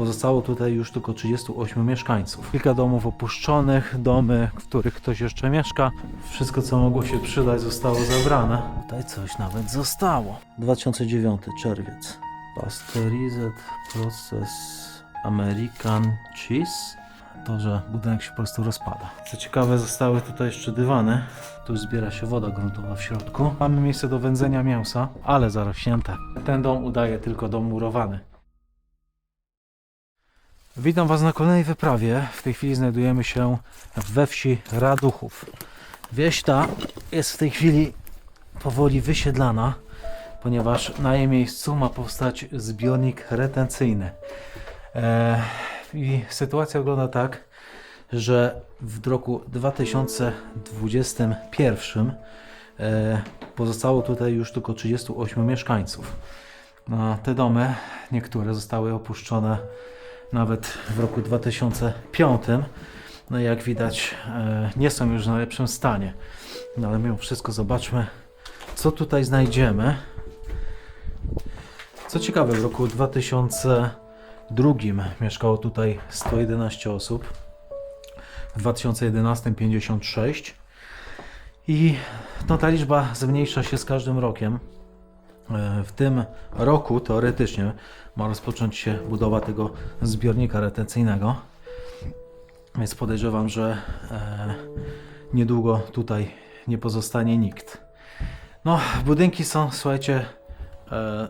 Pozostało tutaj już tylko 38 mieszkańców. Kilka domów opuszczonych, domy, w których ktoś jeszcze mieszka. Wszystko, co mogło się przydać, zostało zabrane. Tutaj coś nawet zostało. 2009 czerwiec. Pasteurized Process American Cheese. To, że budynek się po prostu rozpada. Co ciekawe, zostały tutaj jeszcze dywany. Tu zbiera się woda gruntowa w środku. Mamy miejsce do wędzenia mięsa, ale zarośnięte. Ten dom udaje tylko dom murowany. Witam Was na kolejnej wyprawie. W tej chwili znajdujemy się we wsi Raduchów. Wieś ta jest w tej chwili powoli wysiedlana, ponieważ na jej miejscu ma powstać zbiornik retencyjny. E, I sytuacja wygląda tak, że w roku 2021 e, pozostało tutaj już tylko 38 mieszkańców. Te domy, niektóre zostały opuszczone nawet w roku 2005. No jak widać, e, nie są już w najlepszym stanie. No ale mimo wszystko zobaczmy, co tutaj znajdziemy. Co ciekawe, w roku 2002 mieszkało tutaj 111 osób, w 2011 56 i no, ta liczba zmniejsza się z każdym rokiem. E, W tym roku teoretycznie ma rozpocząć się budowa tego zbiornika retencyjnego, więc podejrzewam, że e, niedługo tutaj nie pozostanie nikt. No, budynki są, słuchajcie, e,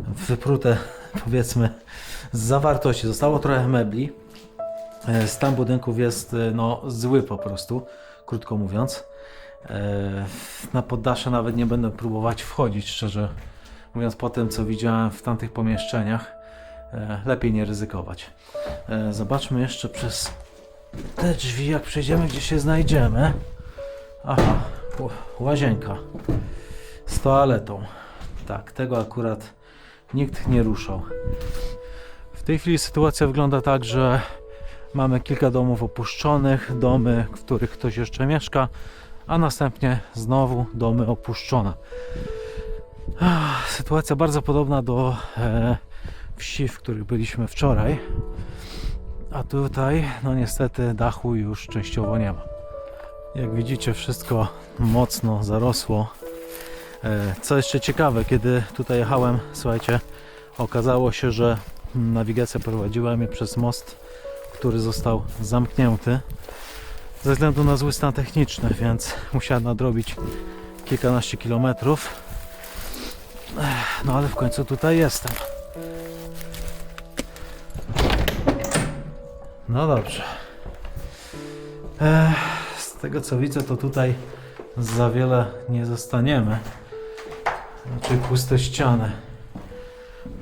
wyprute, powiedzmy, z zawartości. Zostało trochę mebli. Stan budynków jest no, zły po prostu, krótko mówiąc. E, Na poddasze nawet nie będę próbować wchodzić, szczerze mówiąc, po tym co widziałem w tamtych pomieszczeniach. e, Lepiej nie ryzykować. E, Zobaczmy jeszcze przez te drzwi, jak przejdziemy, gdzie się znajdziemy. Aha, łazienka z toaletą. Tak, tego akurat nikt nie ruszał. W tej chwili sytuacja wygląda tak, że mamy kilka domów opuszczonych, domy, w których ktoś jeszcze mieszka, a następnie znowu domy opuszczone. Sytuacja bardzo podobna do e, wsi, w których byliśmy wczoraj. A tutaj, no niestety, dachu już częściowo nie ma. Jak widzicie, wszystko mocno zarosło. E, co jeszcze ciekawe, kiedy tutaj jechałem, słuchajcie, okazało się, że nawigacja prowadziła mnie przez most, który został zamknięty ze względu na zły stan techniczny, więc musiałem nadrobić kilkanaście kilometrów. No ale w końcu tutaj jestem. No dobrze. Z tego co widzę, to tutaj za wiele nie zostaniemy. Raczej puste ściany.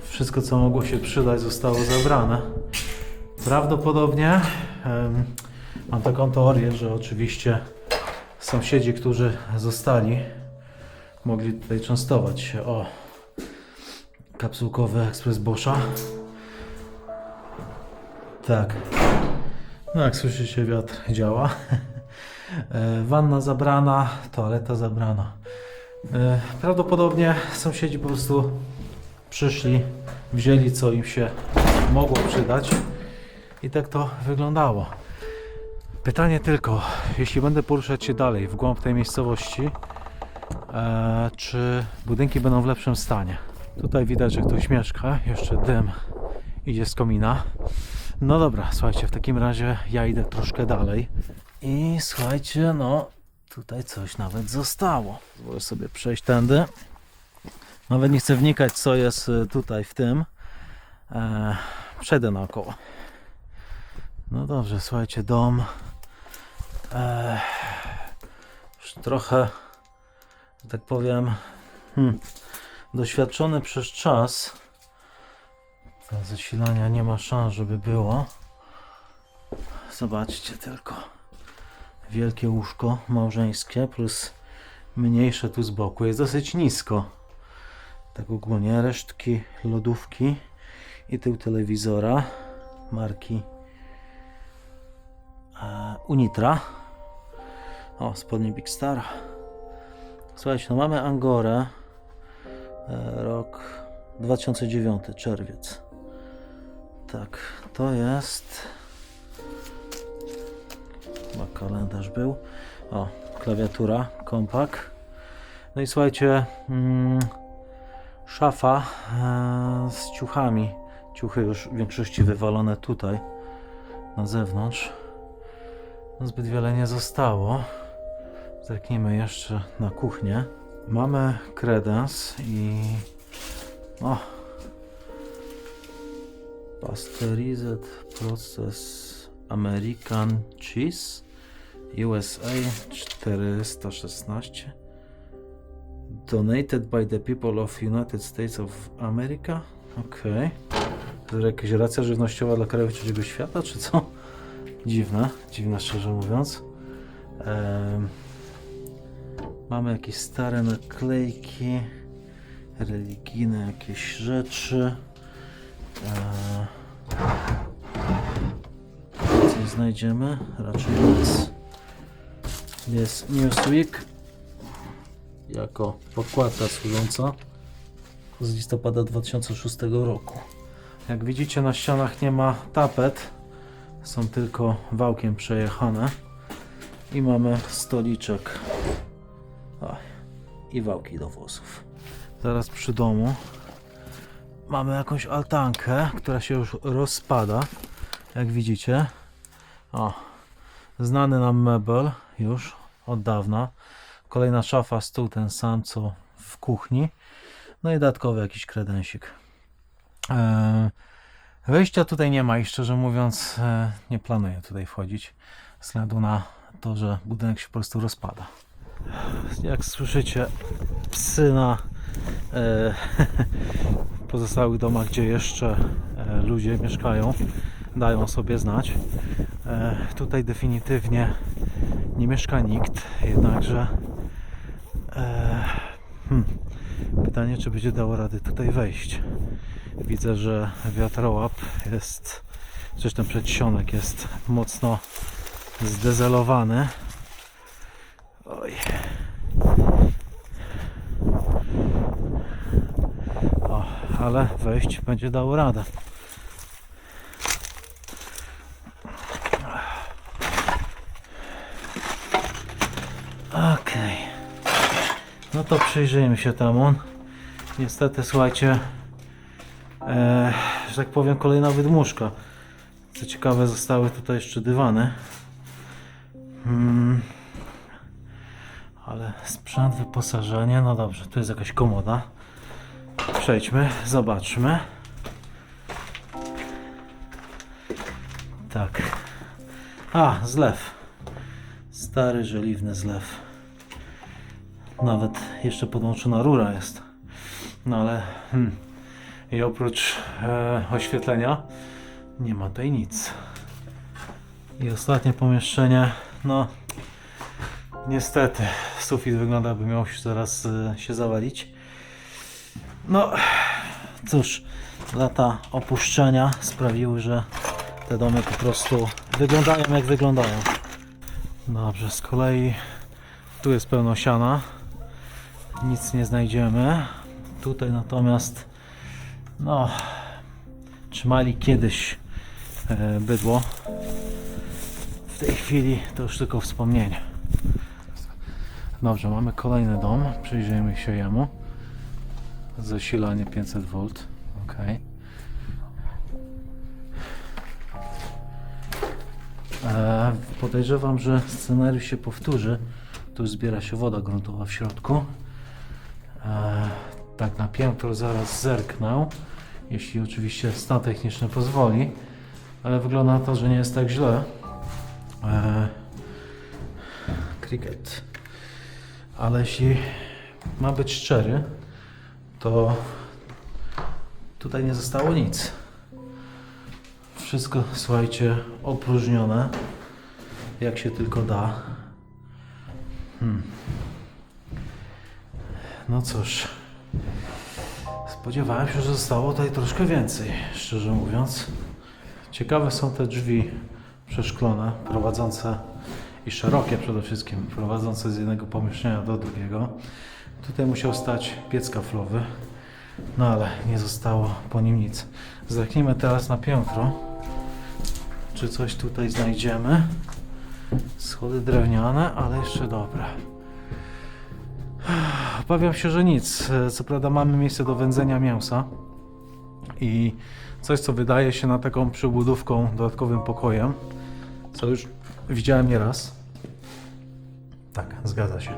Wszystko co mogło się przydać zostało zabrane. Prawdopodobnie mam taką teorię, że oczywiście sąsiedzi, którzy zostali, mogli tutaj częstować się. O, kapsułkowy ekspres Boscha. Tak. No jak słyszycie, wiatr działa. E, Wanna zabrana, toaleta zabrana. E, Prawdopodobnie sąsiedzi po prostu przyszli, wzięli co im się mogło przydać i tak to wyglądało. Pytanie tylko, jeśli będę poruszać się dalej w głąb tej miejscowości, e, czy budynki będą w lepszym stanie? Tutaj widać, że ktoś mieszka, jeszcze dym idzie z komina. No dobra, słuchajcie, w takim razie ja idę troszkę dalej. I słuchajcie, no tutaj coś nawet zostało. Pozwolę sobie przejść tędy. Nawet nie chcę wnikać, co jest y, tutaj w tym. E, przejdę naokoło. No dobrze, słuchajcie, dom. Już trochę, że tak powiem, hmm, doświadczony przez czas. Tam zasilania nie ma szans, żeby było. Zobaczcie tylko. Wielkie łóżko małżeńskie plus mniejsze tu z boku. Jest dosyć nisko. Tak ogólnie resztki lodówki i tył telewizora marki e, Unitra. O, spodnie Big Star. Słuchajcie, no mamy Angorę. E, rok 2009, czerwiec. Tak, to jest. Chyba kalendarz był. O, klawiatura, kompak. No i słuchajcie, mm, szafa e, z ciuchami. Ciuchy już w większości wywalone tutaj, na zewnątrz. No, zbyt wiele nie zostało. Zerknijmy jeszcze na kuchnię. Mamy kredens i. O! Pasteurized Process American Cheese USA 416 Donated by the people of United States of America. Okej. To jakaś racja żywnościowa dla krajów trzeciego świata, czy co? Dziwne, dziwne szczerze mówiąc. Mamy jakieś stare naklejki, religijne jakieś rzeczy. Eee, coś znajdziemy? Raczej nic. Jest Newsweek jako podkładka służąca z listopada 2006 roku. Jak widzicie na ścianach nie ma tapet, są tylko wałkiem przejechane i mamy stoliczek i wałki do włosów. Zaraz przy domu mamy jakąś altankę, która się już rozpada, jak widzicie. O, znany nam mebel już od dawna. Kolejna szafa, stół ten sam co w kuchni. No i dodatkowy jakiś kredensik. Eee, Wejścia tutaj nie ma i szczerze mówiąc e, nie planuję tutaj wchodzić ze względu na to, że budynek się po prostu rozpada. Jak słyszycie, psy na e, pozostałych domach, gdzie jeszcze e, ludzie mieszkają, dają sobie znać. E, tutaj definitywnie nie mieszka nikt, jednakże e, hmm, pytanie, czy będzie dało rady tutaj wejść. Widzę, że wiatrołap jest, czy ten przedsionek jest mocno zdezelowany. Oj. O, ale wejść będzie dało radę. Okej. No to przyjrzyjmy się temu. Niestety, słuchajcie, e, że tak powiem, kolejna wydmuszka. Co ciekawe, zostały tutaj jeszcze dywany. Hmm. Ale sprzęt, wyposażenie, no dobrze, tu jest jakaś komoda. Przejdźmy, zobaczmy. Tak. A, zlew. Stary, żeliwny zlew. Nawet jeszcze podłączona rura jest. No ale hmm, i oprócz e, oświetlenia nie ma tutaj nic. I ostatnie pomieszczenie, no niestety sufit wygląda jakby miał się zaraz e, się zawalić. No cóż, lata opuszczenia sprawiły, że te domy po prostu wyglądają jak wyglądają. Dobrze, z kolei tu jest pełno siana. Nic nie znajdziemy. Tutaj natomiast no trzymali kiedyś e, bydło. W tej chwili to już tylko wspomnienie. Dobrze, mamy kolejny dom. Przyjrzyjmy się jemu. Zasilanie 500V. Ok. E, podejrzewam, że scenariusz się powtórzy. Tu zbiera się woda gruntowa w środku. E, tak na piętro zaraz zerknę, jeśli oczywiście stan techniczny pozwoli, ale wygląda na to, że nie jest tak źle. E, cricket. Ale jeśli ma być szczery, to tutaj nie zostało nic. Wszystko, słuchajcie, opróżnione, jak się tylko da. Hmm. No cóż, spodziewałem się, że zostało tutaj troszkę więcej, szczerze mówiąc. Ciekawe są te drzwi przeszklone, prowadzące i szerokie przede wszystkim, prowadzące z jednego pomieszczenia do drugiego. Tutaj musiał stać piec kaflowy. No ale nie zostało po nim nic. Zerknijmy teraz na piętro. Czy coś tutaj znajdziemy? Schody drewniane, ale jeszcze dobre. Obawiam się, że nic. Co prawda mamy miejsce do wędzenia mięsa i coś, co wydaje się na taką przybudówką, dodatkowym pokojem, co już widziałem nieraz. Tak, zgadza się.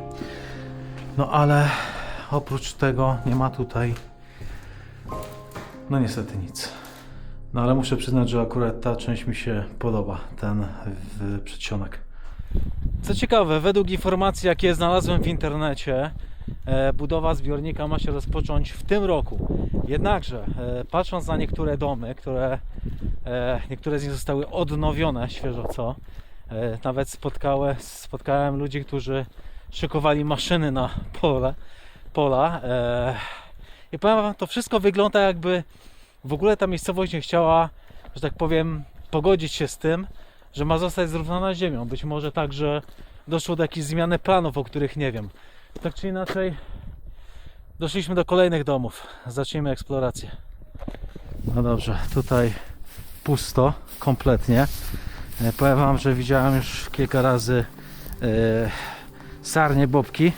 No ale oprócz tego nie ma tutaj no niestety nic. No ale muszę przyznać, że akurat ta część mi się podoba, ten przedsionek. Co ciekawe, według informacji, jakie znalazłem w internecie, e, budowa zbiornika ma się rozpocząć w tym roku. Jednakże, e, patrząc na niektóre domy, które e, niektóre z nich zostały odnowione świeżo co, nawet spotkałem, spotkałem ludzi, którzy szykowali maszyny na pole, pola. E, I powiem wam, to wszystko wygląda jakby w ogóle ta miejscowość nie chciała, że tak powiem, pogodzić się z tym, że ma zostać zrównana z ziemią. Być może tak, że doszło do jakichś zmiany planów, o których nie wiem. Tak czy inaczej, doszliśmy do kolejnych domów. Zacznijmy eksplorację. No dobrze, tutaj pusto, kompletnie. E, Powiem Wam, że widziałem już kilka razy e, sarnie bobki,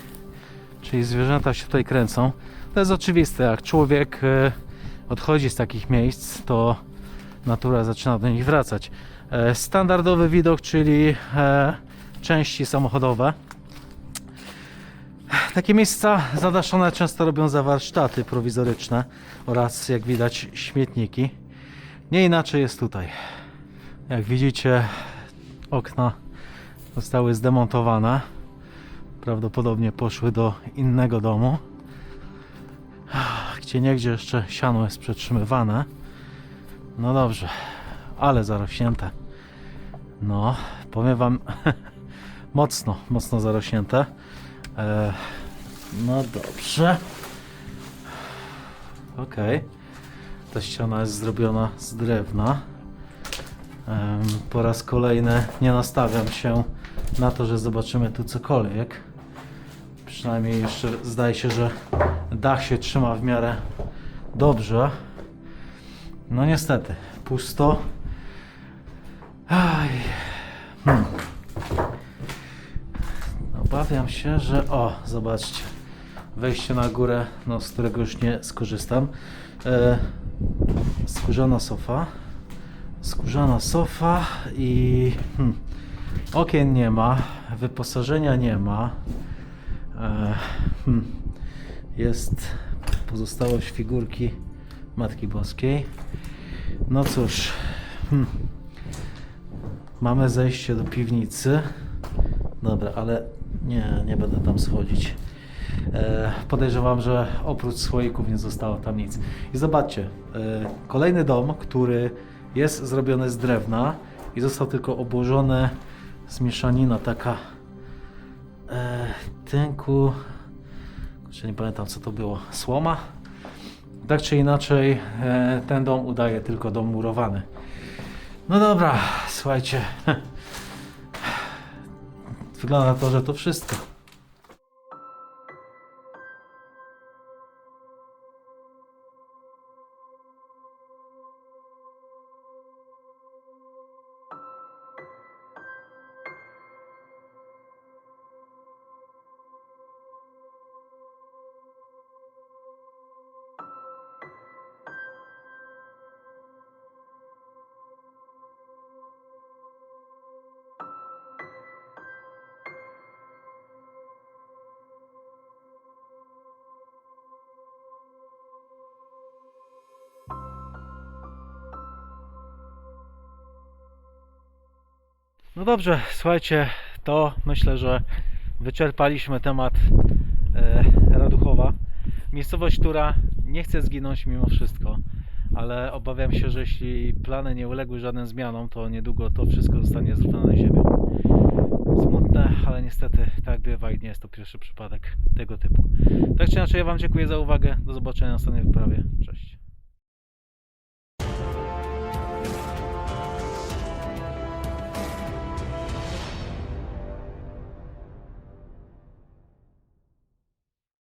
czyli zwierzęta się tutaj kręcą. To jest oczywiste, jak człowiek e, odchodzi z takich miejsc, to natura zaczyna do nich wracać. Standardowy widok, czyli części samochodowe. Takie miejsca zadaszone często robią za warsztaty prowizoryczne oraz, jak widać, śmietniki. Nie inaczej jest tutaj. Jak widzicie, okna zostały zdemontowane. Prawdopodobnie poszły do innego domu gdzie niegdzie jeszcze siano jest przetrzymywane. No dobrze, ale zarośnięte. No, powiem wam mocno, mocno zarośnięte. E, no dobrze. Okej. Ta ściana jest zrobiona z drewna. Po raz kolejny nie nastawiam się na to, że zobaczymy tu cokolwiek. Przynajmniej jeszcze zdaje się, że dach się trzyma w miarę dobrze. No niestety, pusto. Aj. Hmm. Obawiam się, że... O, zobaczcie. Wejście na górę, no, z którego już nie skorzystam. E, sofa. Skórzana sofa i... Hmm, okien nie ma, wyposażenia nie ma. E, hmm, jest pozostałość figurki Matki Boskiej. No cóż, hmm, mamy zejście do piwnicy. Dobra, ale nie, nie będę tam schodzić. E, podejrzewam, że oprócz słoików nie zostało tam nic. I zobaczcie, e, kolejny dom, który jest zrobiony z drewna i został tylko obłożony zmieszanina taka e, tynku, kurczę, nie pamiętam co to było, słoma? Tak czy inaczej, e, ten dom udaje tylko dom murowany. No dobra, słuchajcie. Wygląda na to, że to wszystko. No dobrze, słuchajcie, to myślę, że wyczerpaliśmy temat e, Raduchowa. Miejscowość, która nie chce zginąć mimo wszystko, ale obawiam się, że jeśli plany nie uległy żadnym zmianom, to niedługo to wszystko zostanie zrównane ziemią. Smutne, ale niestety tak bywa i nie jest to pierwszy przypadek tego typu. Tak czy inaczej, ja Wam dziękuję za uwagę. Do zobaczenia na następnej wyprawie. Cześć.